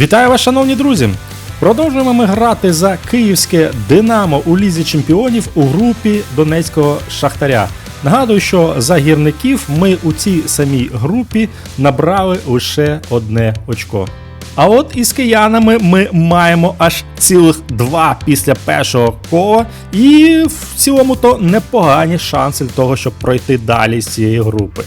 Вітаю вас, шановні друзі! Продовжуємо ми грати за київське Динамо у Лізі Чемпіонів у групі Донецького Шахтаря. Нагадую, що за гірників ми у цій самій групі набрали лише одне очко. А от із киянами ми маємо аж цілих два після першого кола, і в цілому то непогані шанси для того, щоб пройти далі з цієї групи.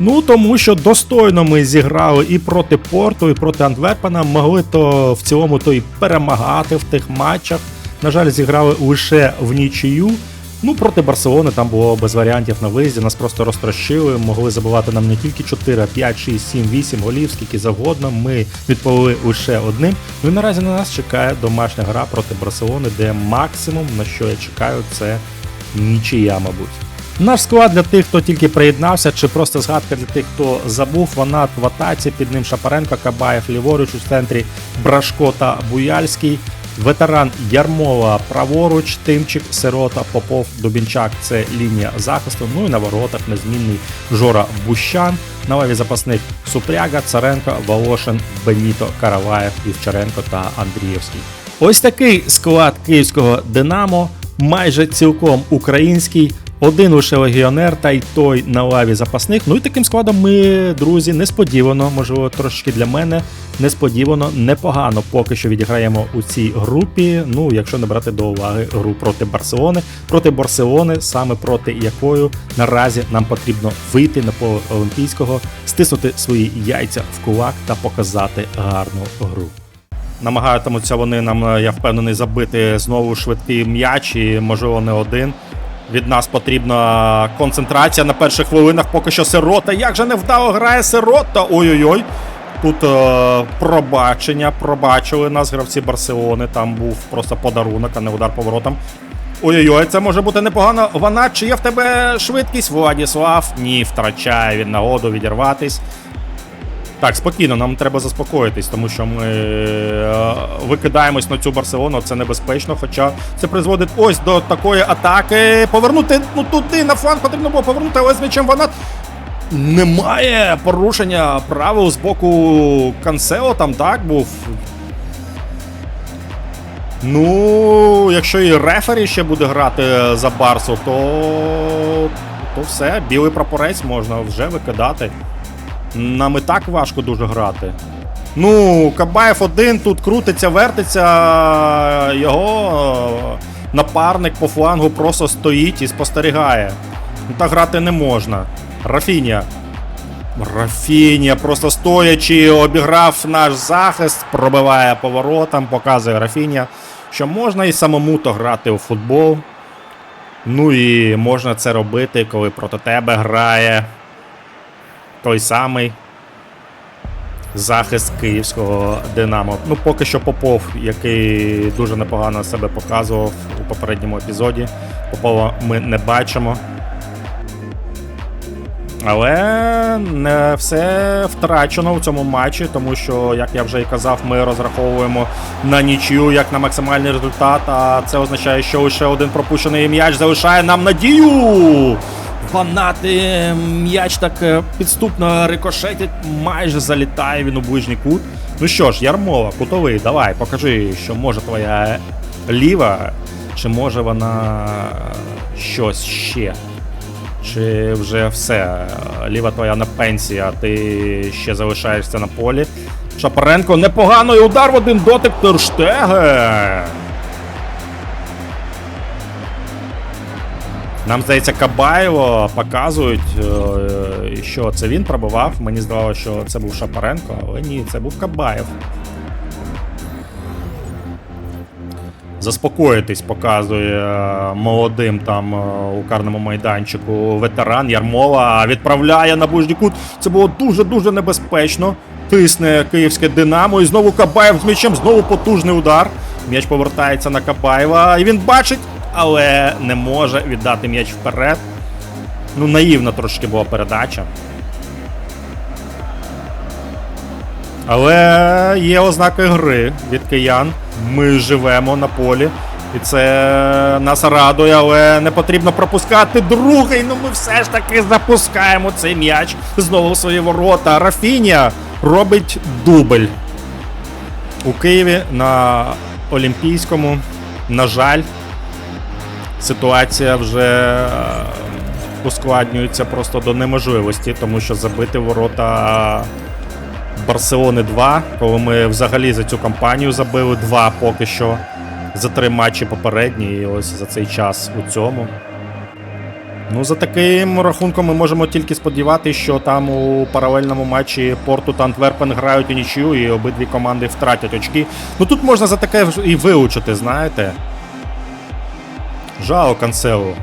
Ну тому що достойно ми зіграли і проти Порту, і проти Антверпена. Могли то в цілому то і перемагати в тих матчах. На жаль, зіграли лише в нічию. Ну, проти Барселони там було без варіантів на виїзді, нас просто розтрощили, могли забивати нам не тільки 4, а 5, 6, 7, 8 голів, скільки завгодно. Ми відповіли лише одним. Ну і наразі на нас чекає домашня гра проти Барселони, де максимум, на що я чекаю, це нічия, мабуть. Наш склад для тих, хто тільки приєднався, чи просто згадка для тих, хто забув, вона в атаці, під ним Шапаренко, Кабаєв, ліворуч у центрі Брашко та Буяльський. Ветеран Ярмова праворуч, Тимчик, Сирота, Попов, Дубінчак це лінія захисту. Ну і на воротах незмінний Жора Бущан. На лаві запасних Супряга, Царенко, Волошин, Беніто, Караваєв, Івчаренко та Андрієвський. Ось такий склад київського Динамо, майже цілком український. Один лише легіонер, та й той на лаві запасних. Ну і таким складом ми, друзі, несподівано, можливо, трошки для мене несподівано, непогано поки що відіграємо у цій групі. Ну, якщо не брати до уваги гру проти Барселони, проти Барселони, саме проти якої наразі нам потрібно вийти на поле Олімпійського, стиснути свої яйця в кулак та показати гарну гру. Намагатимуться вони нам, я впевнений, забити знову швидкий м'яч і, можливо, не один. Від нас потрібна концентрація на перших хвилинах. Поки що сирота. Як же невдало грає сирота? Ой-ой-ой. Тут е, пробачення, пробачили нас гравці Барселони. Там був просто подарунок, а не удар поворотом. Ой-ой-ой, це може бути непогано. Вона чи є в тебе швидкість, Владіслав? Ні, втрачає він нагоду відірватись. Так, спокійно, нам треба заспокоїтись, тому що ми е, викидаємось на цю Барселону, це небезпечно. Хоча це призводить ось до такої атаки. Повернути ну туди на фланг потрібно було повернути, але з м'ячем вона. Немає порушення правил з боку Кансело там так був. Ну, якщо і рефері ще буде грати за Барсу, то, то все, білий прапорець можна вже викидати. Нам і так важко дуже грати. Ну, Кабаєв один тут крутиться, вертиться. Його напарник по флангу просто стоїть і спостерігає. Ну, Так грати не можна. Рафіня. Рафіня просто стоячи, обіграв наш захист, пробиває поворотом, показує Рафіня, що можна і самому то грати у футбол. Ну і можна це робити, коли проти тебе грає той самий захист київського Динамо. Ну, поки що Попов, який дуже непогано себе показував у попередньому епізоді. Попова ми не бачимо. Але не все втрачено в цьому матчі, тому що, як я вже і казав, ми розраховуємо на нічию як на максимальний результат. А це означає, що лише один пропущений м'яч залишає нам надію. Фанати м'яч так е, підступно рикошетять, майже залітає він у ближній кут. Ну що ж, Ярмова, кутовий, давай, покажи, що може твоя ліва, чи може вона щось ще. Чи вже все? Ліва твоя на пенсії, а ти ще залишаєшся на полі. Шапаренко непоганий удар в один дотик Терштеге. Нам здається, Кабаєво показують, е, що це він пробивав. Мені здавалося, що це був Шапаренко, але ні, це був Кабаєв. Заспокоїтись показує е, молодим там е, у карному майданчику ветеран Ярмова відправляє на ближній кут. Це було дуже-дуже небезпечно. Тисне київське Динамо. І знову Кабаєв з м'ячем, знову потужний удар. М'яч повертається на Кабаєва. І він бачить, але не може віддати м'яч вперед. Ну, наївна трошки була передача. Але є ознаки гри від киян. Ми живемо на полі. І це нас радує, але не потрібно пропускати другий. Ну ми все ж таки запускаємо цей м'яч знову в свої ворота. Рафіня робить дубль. У Києві на Олімпійському, на жаль, ситуація вже е, ускладнюється просто до неможливості, тому що забити ворота Барселони 2, коли ми взагалі за цю кампанію забили 2 поки що за три матчі попередні, і ось за цей час у цьому. Ну, за таким рахунком ми можемо тільки сподіватися, що там у паралельному матчі Порту та Антверпен грають у нічию і обидві команди втратять очки. Ну тут можна за таке і вилучити, знаєте. Жао Канцелу.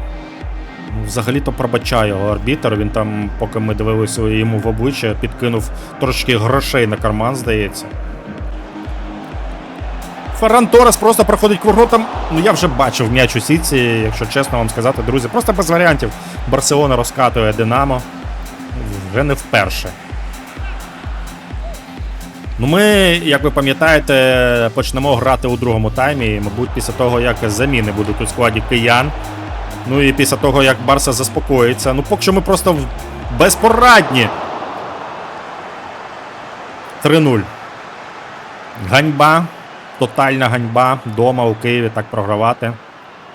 Ну, Взагалі-то пробачає його арбітер. Він там, поки ми дивилися йому в обличчя, підкинув трошки грошей на карман, здається. Ферран Торес просто проходить к. Ну я вже бачив м'яч у сітці, якщо чесно вам сказати, друзі. Просто без варіантів. Барселона розкатує Динамо. Вже не вперше. Ну, ми, як ви пам'ятаєте, почнемо грати у другому таймі. Мабуть, після того, як заміни будуть у складі киян. Ну і після того, як Барса заспокоїться. Ну, поки що ми просто безпорадні. 3-0. Ганьба. Тотальна ганьба дома у Києві так програвати.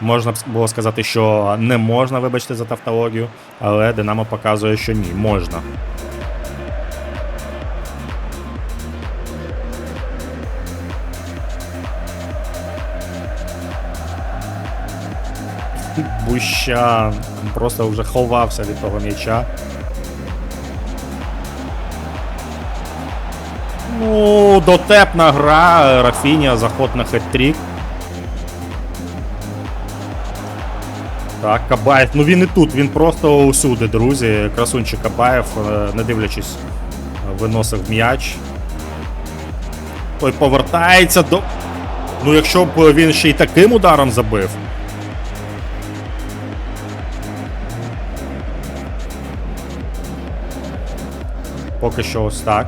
Можна було сказати, що не можна, вибачте за тавтологію, але Динамо показує, що ні, можна. Бущан просто вже ховався від того м'яча. Ну, дотепна гра, Рафіня, заход на хет-трік. Так, Кабаєв. Ну він і тут, він просто усюди, друзі. Красунчик Кабаєв, е, не дивлячись, виносив м'яч. Той повертається до. Ну, якщо б він ще й таким ударом забив. Поки що ось так.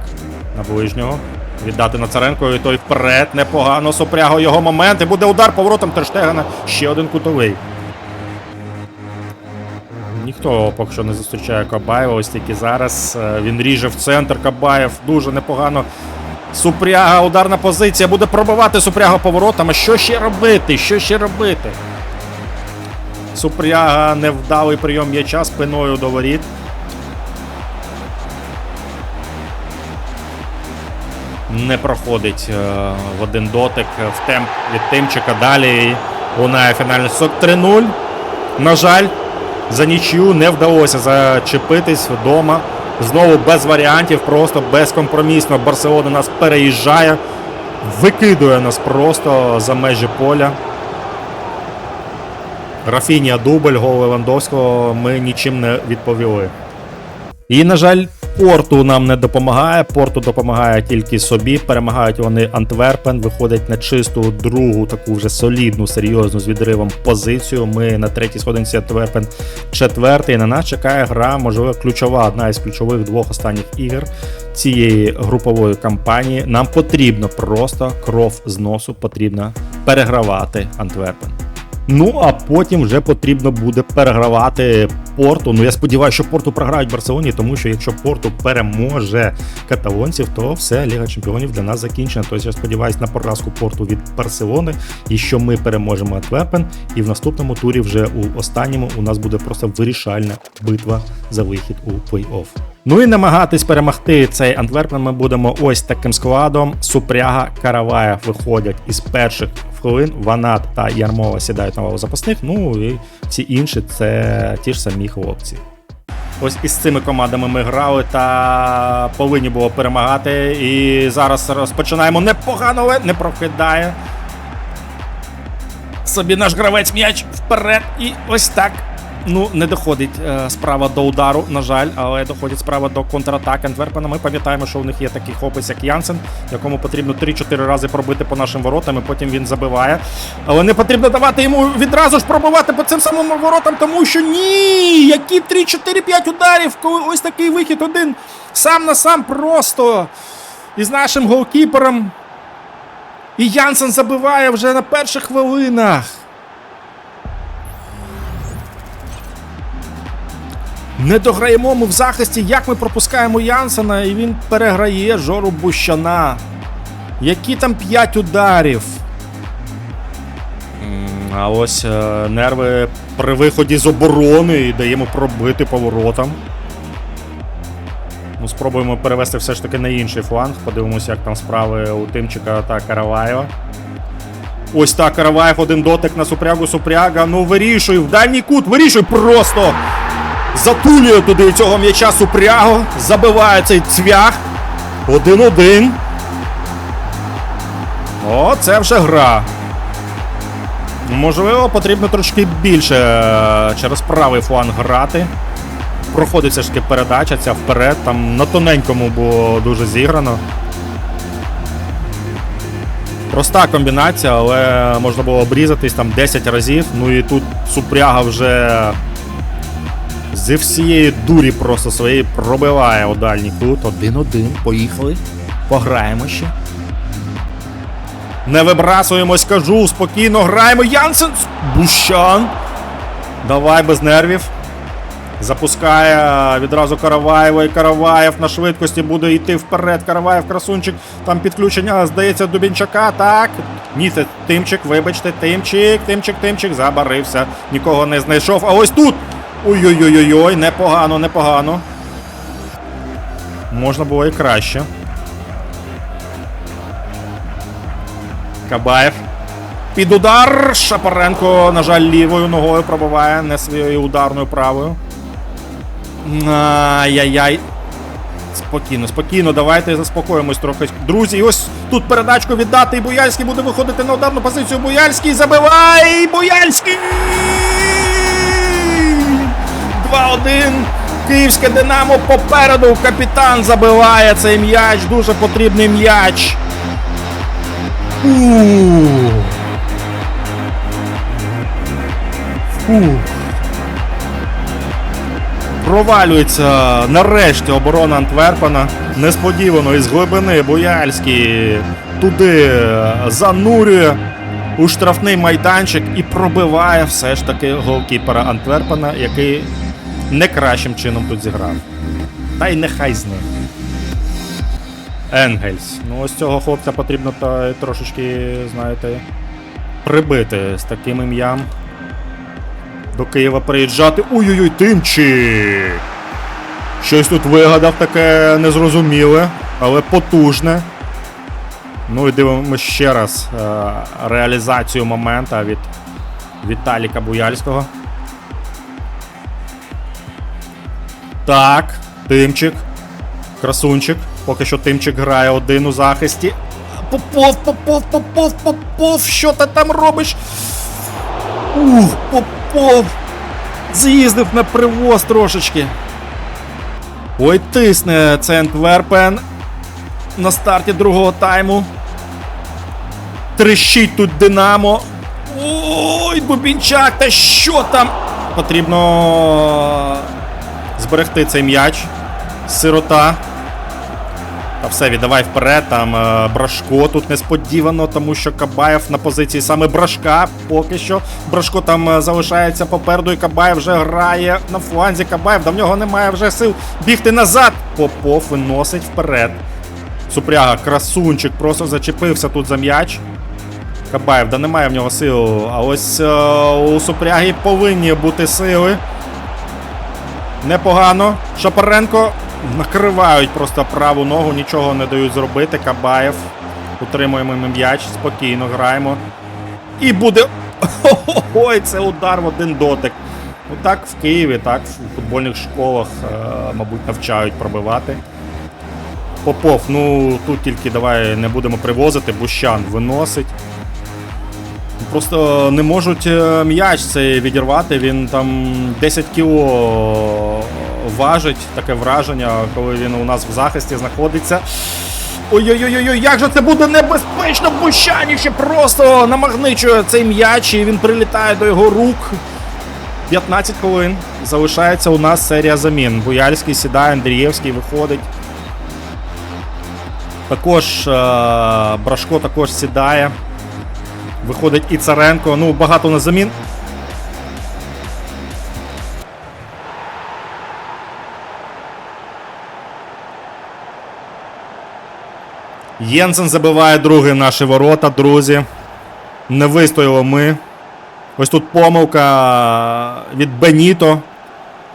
На ближнього. Віддати Нацаренко і той вперед. Непогано. Сопряго його момент. І буде удар поворотом Терштегена. Ще один кутовий. Ніхто поки що не зустрічає Кабаєва. Ось тільки зараз. Е, Він ріже в центр. Кабаєв дуже непогано. Супряга, ударна позиція. Буде пробивати Супряга поворотом. А що ще робити? Що ще робити? Супряга невдалий прийом м'яча спиною до воріт. Не проходить е, в один дотик в темп від Тимчика. Далі лунає фінальний сок 3-0. На жаль, за нічю не вдалося зачепитись вдома. Знову без варіантів, просто безкомпромісно. Барселона нас переїжджає, викидує нас просто за межі поля. Рафінія дубль, гол Левандовського ми нічим не відповіли. І, на жаль, порту нам не допомагає. Порту допомагає тільки собі. Перемагають вони Антверпен, виходять на чисту другу, таку вже солідну, серйозну з відривом позицію. Ми на третій сходинці Антверпен четвертий. На нас чекає гра, можливо, ключова, одна із ключових двох останніх ігор цієї групової кампанії. Нам потрібно просто кров з носу, потрібно перегравати Антверпен. Ну а потім вже потрібно буде перегравати порту. Ну я сподіваюся, що порту програють Барселоні, тому що якщо порту переможе каталонців, то все Ліга Чемпіонів для нас закінчена. Тобто я сподіваюся на поразку порту від Барселони і що ми переможемо Антверпен. І в наступному турі, вже у останньому, у нас буде просто вирішальна битва за вихід у плей-офф. Ну і намагатись перемогти цей Антверпен ми будемо ось таким складом. Супряга Караваєв виходять із перших хвилин. Ванат та Ярмова сідають на лаву запасних. Ну і всі інші це ті ж самі хлопці. Ось із цими командами ми грали та повинні було перемагати. І зараз розпочинаємо непогано, але не прокидає. Собі наш гравець м'яч вперед. І ось так. Ну, не доходить е, справа до удару, на жаль, але доходить справа до контратаки Антверпена. Ми пам'ятаємо, що у них є такий хлопець, як Янсен, якому потрібно 3-4 рази пробити по нашим воротам, і потім він забиває. Але не потрібно давати йому відразу ж пробивати по цим самим воротам, тому що ні! Які 3-4-5 ударів, коли ось такий вихід один сам на сам просто із нашим голкіпером. І Янсен забиває вже на перших хвилинах. Не дограємо ми в захисті, як ми пропускаємо Янсена, і він переграє Жору Бущана. Які там 5 ударів? А ось е, нерви при виході з оборони і даємо пробити поворотам. Ну, спробуємо перевести все ж таки на інший фланг. Подивимося, як там справи у Тимчика та Караваєва. Ось так, Караваєв один дотик на супрягу Супряга. Ну вирішуй, в дальній кут, вирішуй просто. Затулює туди цього м'яча Супрягу. Забиває цей цвях. Один-один. О, це вже гра. Можливо, потрібно трошки більше е, через правий фланг грати. Проходить все ж таки передача ця вперед. Там на тоненькому було дуже зіграно. Проста комбінація, але можна було обрізатись там 10 разів. Ну і тут Супряга вже зі всієї дурі просто своєї пробиває у дальній кут. Один-один. Поїхали. Пограємо ще. Не вибрасуємось, кажу, спокійно граємо. Янсен! Бущан. Давай без нервів. Запускає відразу Караваєва і Караваєв на швидкості буде йти вперед. Караваєв, красунчик. Там підключення, здається, Дубінчака. Так. Ні, це Тимчик, вибачте, Тимчик, Тимчик, Тимчик, забарився. Нікого не знайшов. А ось тут. Ой-ой-ой-ой, непогано, непогано. Можна було і краще. Кабаєв. Під удар. Шапаренко, на жаль, лівою ногою пробиває, не своєю ударною правою. Ай-яй-яй. Спокійно, спокійно, давайте заспокоїмось трохи. Друзі, ось тут передачку віддати. І Буяльський буде виходити на ударну позицію. Буяльський забиває! І Буяльський! 2-1. Київське Динамо попереду. Капітан забиває цей м'яч. Дуже потрібний м'яч. Провалюється нарешті оборона Антверпена. Несподівано із глибини Бояльський туди занурює у штрафний майданчик і пробиває все ж таки голкіпера Антверпена, який не кращим чином тут зіграв. Та й нехай з ним. Енгельс. Ну ось цього хлопця потрібно та трошечки, знаєте, прибити з таким ім'ям. До Києва приїжджати. Ой-ой-ой, Тимчик! Щось тут вигадав таке незрозуміле, але потужне. Ну і дивимося ще раз е, реалізацію момента від Віталіка Буяльського. Так, Тимчик. Красунчик. Поки що Тимчик грає один у захисті. Попов, Попов, Попов, Попов, що ти там робиш? Ух, Попов. З'їздив на привоз трошечки. Ой, тисне це Антверпен. На старті другого тайму. Трещить тут Динамо. Ой, Бубінчак, та що там? Потрібно зберегти цей м'яч. Сирота. Та все, віддавай вперед. Там е, Брашко тут несподівано, тому що Кабаєв на позиції саме Брашка. Поки що Брашко там е, залишається попереду, і Кабаєв вже грає на фланзі. Кабаєв, в нього немає вже сил бігти назад. Попов виносить вперед. Супряга, красунчик, просто зачепився тут за м'яч. Кабаєв, да немає в нього сил. А ось е, у Супряги повинні бути сили. Непогано. Шапаренко накривають просто праву ногу, нічого не дають зробити. Кабаєв. Утримуємо м'яч, спокійно граємо. І буде. Ой, це удар в один дотик. Ну так в Києві, так в футбольних школах, е, мабуть, навчають пробивати. Попов, ну тут тільки давай не будемо привозити, Бущан виносить. Просто не можуть е, м'яч цей відірвати, він там 10 кіло важить, таке враження, коли він у нас в захисті знаходиться. Ой-ой-ой, як же це буде небезпечно, Бущані ще просто намагничує цей м'яч і він прилітає до його рук. 15 хвилин. Залишається у нас серія замін. Буяльський сідає, Андрієвський виходить. Також е, Брашко також сідає. Виходить і Царенко. Ну, багато на замін. Єнсен забиває другий наші ворота, друзі. Не вистояли ми. Ось тут помилка від Беніто,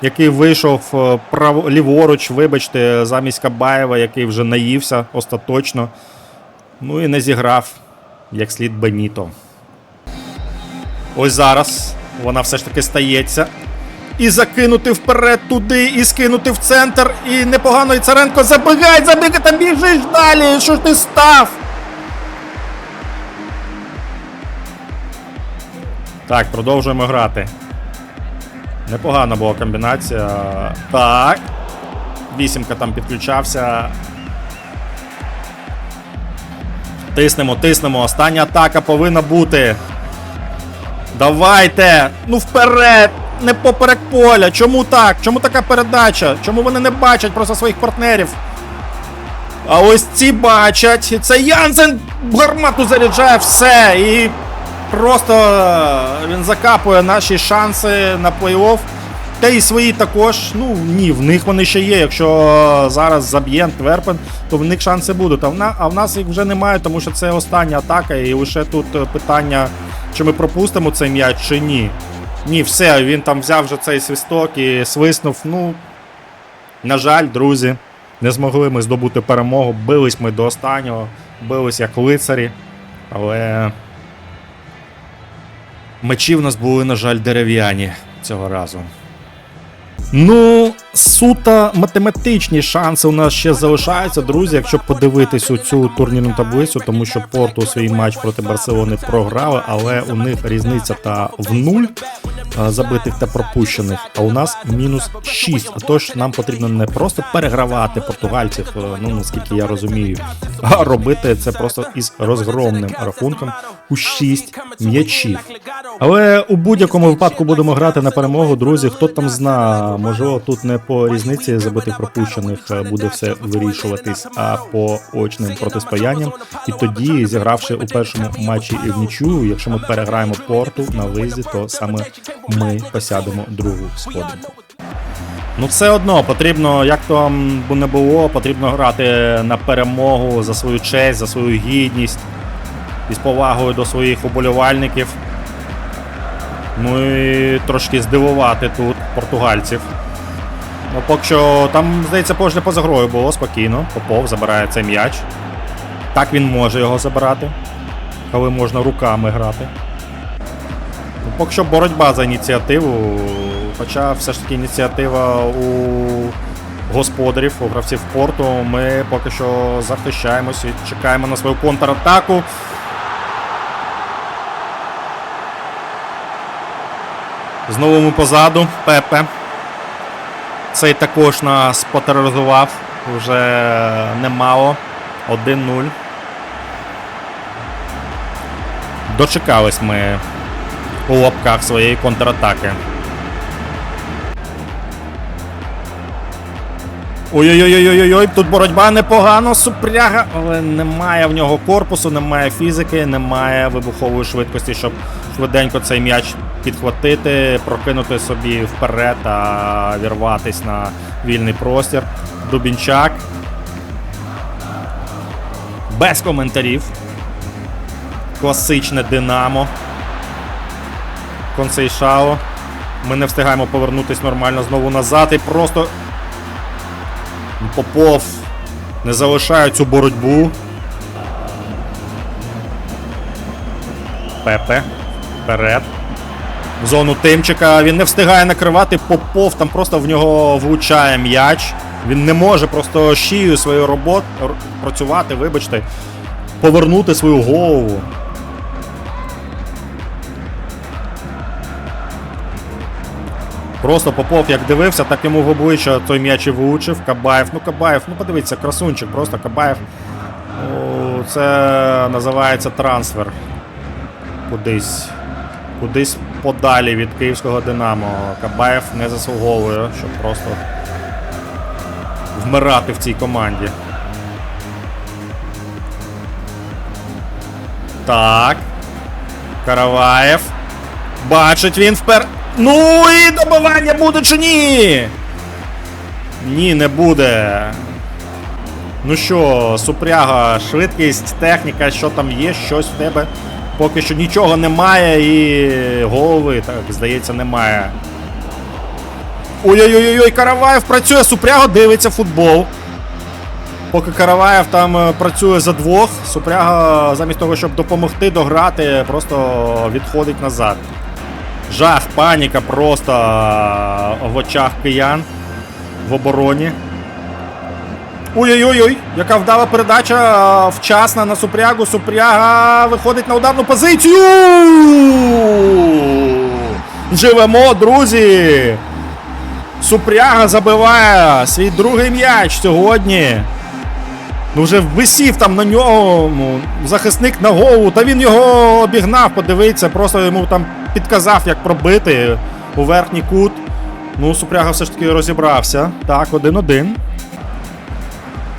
який вийшов е, право, ліворуч, вибачте, замість Кабаєва, який вже наївся остаточно. Ну і не зіграв як слід Беніто. Ось зараз вона все ж таки стається. І закинути вперед туди, і скинути в центр. І непогано і Царенко забігай, забігай, та біжиш далі. Що ж ти став? Так, продовжуємо грати. Непогана була комбінація. Так. Вісімка там підключався. Тиснемо, тиснемо. Остання атака повинна бути. Давайте! Ну вперед! Не поперек поля! Чому так? Чому така передача? Чому вони не бачать просто своїх партнерів? А ось ці бачать. Це Янсен гармату заряджає все. І просто він закапує наші шанси на плей-офф. Та і свої також. Ну ні, в них вони ще є. Якщо зараз заб'є Антверпен, то в них шанси будуть. А в, нас їх вже немає, тому що це остання атака. І лише тут питання, чи ми пропустимо цей м'яч, чи ні. Ні, все, він там взяв вже цей свисток і свиснув. Ну, на жаль, друзі, не змогли ми здобути перемогу. Бились ми до останнього, бились як лицарі. Але мечі в нас були, на жаль, дерев'яні цього разу. Ну, суто математичні шанси у нас ще залишаються, друзі, якщо подивитись у цю турнірну таблицю, тому що Порту свій матч проти Барселони програли, але у них різниця та в нуль забитих та пропущених, а у нас мінус 6. Тож нам потрібно не просто перегравати португальців, е, ну наскільки я розумію, а робити це просто із розгромним рахунком у 6 м'ячів. Але у будь-якому випадку будемо грати на перемогу, друзі. Хто там зна, можливо, тут не по різниці забитих пропущених е, буде все вирішуватись, а по очним протистоянням. І тоді, зігравши у першому матчі і в нічию, якщо ми переграємо порту на виїзді, то саме ми посядемо другу сходинку. Ну, все одно потрібно, як там не було, потрібно грати на перемогу за свою честь, за свою гідність із повагою до своїх уболівальників. Ну і трошки здивувати тут португальців. Ну, поки що там, здається, пожне поза грою було спокійно. Попов забирає цей м'яч. Так він може його забирати, коли можна руками грати. Ну, поки що боротьба за ініціативу. Хоча все ж таки ініціатива у господарів, у гравців порту. Ми поки що захищаємось і чекаємо на свою контратаку. Знову ми позаду. Пепе. Цей також нас потероризував. Вже немало. 1-0. Дочекались ми у лапках своєї контратаки. Ой-ой-ой-ой-ой, тут боротьба непогано, супряга, але немає в нього корпусу, немає фізики, немає вибухової швидкості, щоб швиденько цей м'яч підхватити, прокинути собі вперед та вірватись на вільний простір. Дубінчак. Без коментарів. Класичне Динамо. Консейшао. Ми не встигаємо повернутись нормально знову назад і просто Попов не залишає цю боротьбу. Пепе. Вперед. В зону Тимчика. Він не встигає накривати. Попов там просто в нього влучає м'яч. Він не може просто шією свою роботу працювати, вибачте, повернути свою голову. Просто Попов як дивився, так йому в обличчя той м'яч і влучив. Кабаєв. Ну Кабаєв, ну подивіться, красунчик, просто Кабаєв. Ну, це називається трансфер. Кудись кудись подалі від київського Динамо. Кабаєв не заслуговує, щоб просто вмирати в цій команді. Так. Караваєв. Бачить він впер. Ну і добивання буде чи ні? Ні, не буде. Ну що, супряга, швидкість, техніка, що там є, щось в тебе. Поки що нічого немає і голови, так, здається, немає. Ой-ой-ой, ой Караваєв працює, супряга дивиться футбол. Поки Караваєв там е, працює за двох, супряга, замість того, щоб допомогти дограти, просто відходить назад. Жах, паніка просто е, в очах киян в обороні. Ой-ой-ой, яка вдала передача вчасна на супрягу. Супряга виходить на ударну позицію. Живемо, друзі. Супряга забиває свій другий м'яч сьогодні. Ну Вже висів там на нього захисник на голову. Та він його обігнав, подивиться, просто йому там підказав, як пробити у верхній кут. Ну, Супряга все ж таки розібрався. Так, один-один.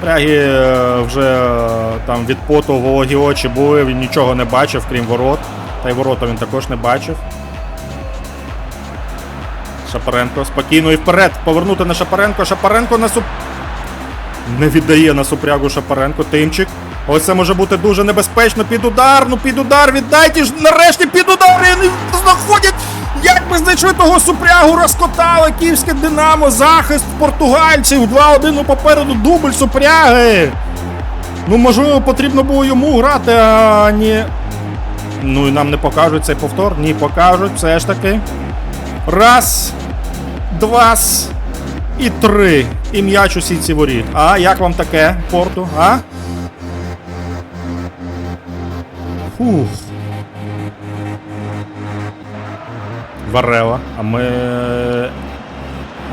Спряги е, вже е, там від поту вологі очі були, він нічого не бачив, крім ворот. Та й ворота він також не бачив. Шапаренко спокійно і вперед. Повернути на Шапаренко. Шапаренко на суп. Не віддає на супрягу Шапаренко. Тимчик. Ось це може бути дуже небезпечно. Під удар, ну під удар, віддайте ж нарешті під удар. І знаходять. Як би знайшли того супрягу, розкотали київське Динамо, захист португальців. 2-1 ну, попереду дубль супряги. Ну, можливо, потрібно було йому грати, а ні. Ну і нам не покажуть цей повтор. Ні, покажуть, все ж таки. Раз, два і три. І м'яч у сітці воріт. А як вам таке, порту? А? Фух. Варела. А ми.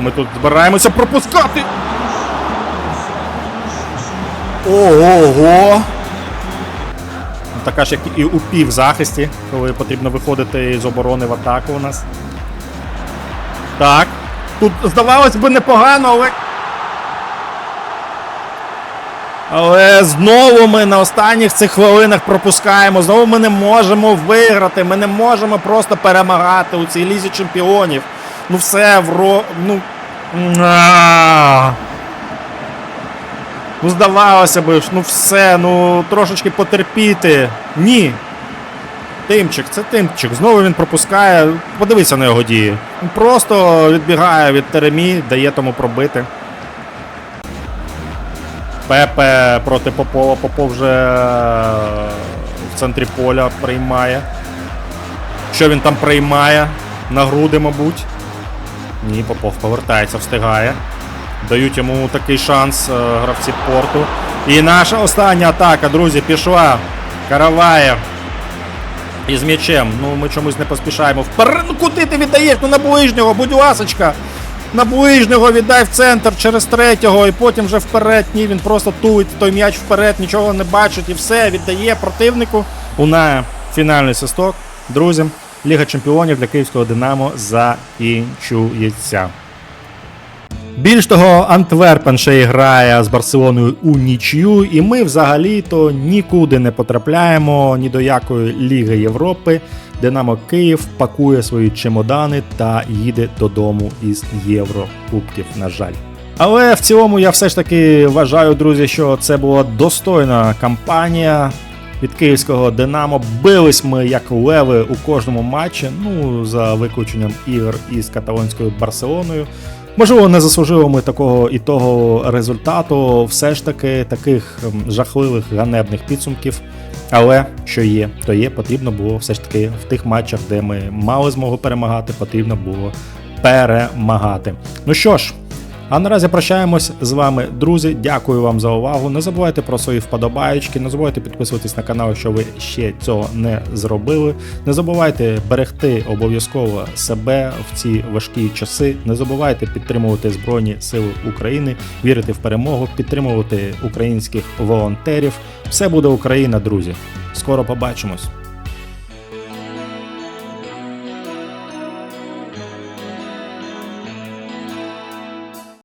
Ми тут збираємося пропускати. Ого! Така ж, як і у півзахисті, коли потрібно виходити з оборони в атаку у нас. Так. Тут здавалось би непогано, але. Але знову ми на останніх цих хвилинах пропускаємо. Знову ми не можемо виграти. Ми не можемо просто перемагати у цій лізі чемпіонів. Ну все, вро. Ну. Ну, здавалося ж, ну все, ну трошечки потерпіти. Ні. Тимчик, це Тимчик. Знову він пропускає. Подивися на його дії. Просто відбігає від Теремі, дає тому пробити. Пепе проти Попова. Попов вже е, в центрі поля приймає. Що він там приймає? На груди, мабуть. Ні, Попов повертається, встигає. Дають йому такий шанс е, гравці порту. І наша остання атака, друзі, пішла. Караваєв. Із м'ячем. Ну, ми чомусь не поспішаємо. Вперед, ну куди ти віддаєш? Ну на ближнього, будь ласочка. На ближнього віддай в центр через третього, і потім вже вперед. Ні, він просто тулить той м'яч вперед, нічого не бачить і все, віддає противнику. Лунає фінальний свисток. Друзі, Ліга Чемпіонів для київського Динамо закінчується. Більш того, Антверпен ще й грає з Барселоною у нічю, і ми взагалі-то нікуди не потрапляємо ні до якої Ліги Європи. Динамо Київ пакує свої чемодани та їде додому із Єврокубків, на жаль. Але в цілому я все ж таки вважаю, друзі, що це була достойна кампанія від київського Динамо. Бились ми як леви у кожному матчі, ну за виключенням ігор із каталонською Барселоною. Можливо, не заслужили ми такого і того результату, все ж таки таких ем, жахливих ганебних підсумків. Але що є, то є, потрібно було все ж таки в тих матчах, де ми мали змогу перемагати, потрібно було перемагати. Ну що ж, А наразі прощаємось з вами, друзі. Дякую вам за увагу. Не забувайте про свої вподобаєчки, не забувайте підписуватись на канал, якщо ви ще цього не зробили. Не забувайте берегти обов'язково себе в ці важкі часи. Не забувайте підтримувати Збройні Сили України, вірити в перемогу, підтримувати українських волонтерів. Все буде Україна, друзі. Скоро побачимось.